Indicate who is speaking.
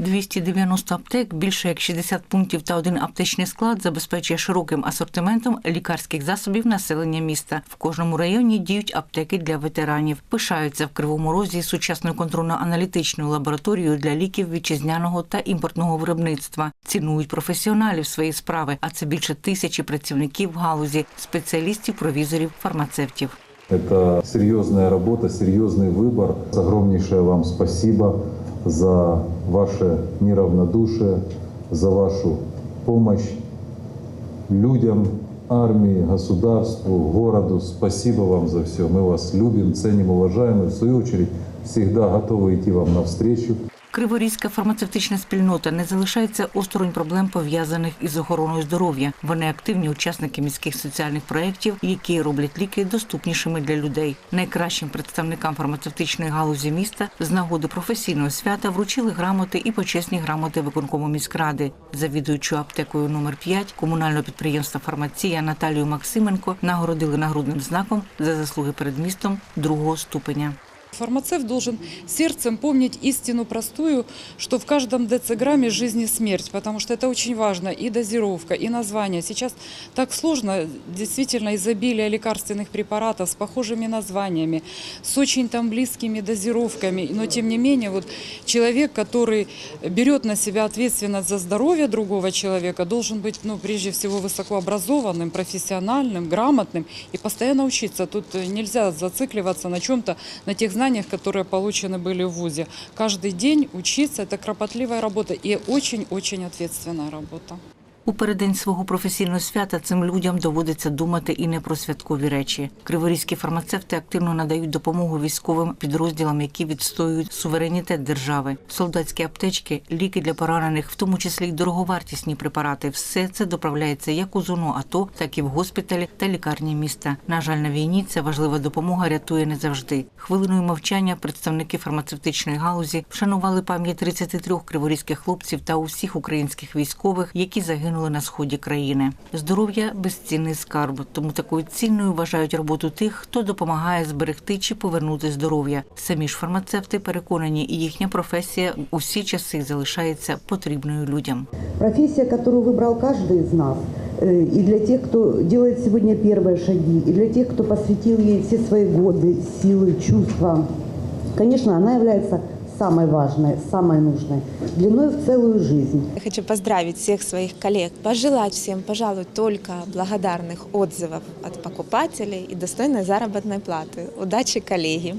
Speaker 1: 290 аптек, більше як 60 пунктів та один аптечний склад забезпечує широким асортиментом лікарських засобів населення міста. В кожному районі діють аптеки для ветеранів. Пишаються в Кривому Розі сучасною контрольно-аналітичною лабораторією для ліків вітчизняного та імпортного виробництва. Цінують професіоналів своєї справи, а це більше тисячі працівників в галузі, спеціалістів, провізорів, фармацевтів.
Speaker 2: Это серьезная работа, серьезный выбор. Огромнейшее вам спасибо за ваше неравнодушие, за вашу помощь людям, армии, государству, городу. Спасибо вам за все. Мы вас любим, ценим, уважаем и в свою очередь всегда готовы идти вам навстречу.
Speaker 1: Криворізька фармацевтична спільнота не залишається осторонь проблем пов'язаних із охороною здоров'я. Вони активні учасники міських соціальних проєктів, які роблять ліки доступнішими для людей. Найкращим представникам фармацевтичної галузі міста з нагоди професійного свята вручили грамоти і почесні грамоти виконкому міськради. Завідуючу аптекою номер 5 комунального підприємства Фармація Наталію Максименко нагородили нагрудним знаком за заслуги перед містом другого ступеня.
Speaker 3: Фармацевт должен сердцем помнить истину простую, что в каждом дециграмме жизнь и смерть, потому что это очень важно, и дозировка, и название. Сейчас так сложно, действительно, изобилие лекарственных препаратов с похожими названиями, с очень там близкими дозировками, но тем не менее, вот человек, который берет на себя ответственность за здоровье другого человека, должен быть, ну, прежде всего, высокообразованным, профессиональным, грамотным и постоянно учиться. Тут э, нельзя зацикливаться на чем-то, на тех знаниях, которые получены были в ВУЗе. Каждый день учиться – это кропотливая работа и очень-очень ответственная работа.
Speaker 1: У переддень свого професійного свята цим людям доводиться думати і не про святкові речі. Криворізькі фармацевти активно надають допомогу військовим підрозділам, які відстоюють суверенітет держави. Солдатські аптечки, ліки для поранених, в тому числі й дороговартісні препарати. Все це доправляється як у зону АТО, так і в госпіталі та лікарні міста. На жаль, на війні ця важлива допомога рятує не завжди. Хвилиною мовчання представники фармацевтичної галузі вшанували пам'ять 33 криворізьких хлопців та усіх українських військових, які загинули на сході країни. Здоров'я безцінний скарб, тому такою цінною вважають роботу тих, хто допомагає зберегти чи повернути здоров'я. Самі ж фармацевти переконані, і їхня професія у всі часи залишається потрібною людям.
Speaker 4: Профессия, которую выбрал каждый из нас, э, и для тех, кто делает сегодня первые шаги, и для тех, кто посвятил ей все свои годы, силы, чувства, конечно, она является самой важной, самой нужной, длиной в целую жизнь.
Speaker 5: Я хочу поздравить всех своих коллег, пожелать всем, пожалуй, только благодарных отзывов от покупателей и достойной заработной платы. Удачи, коллеги!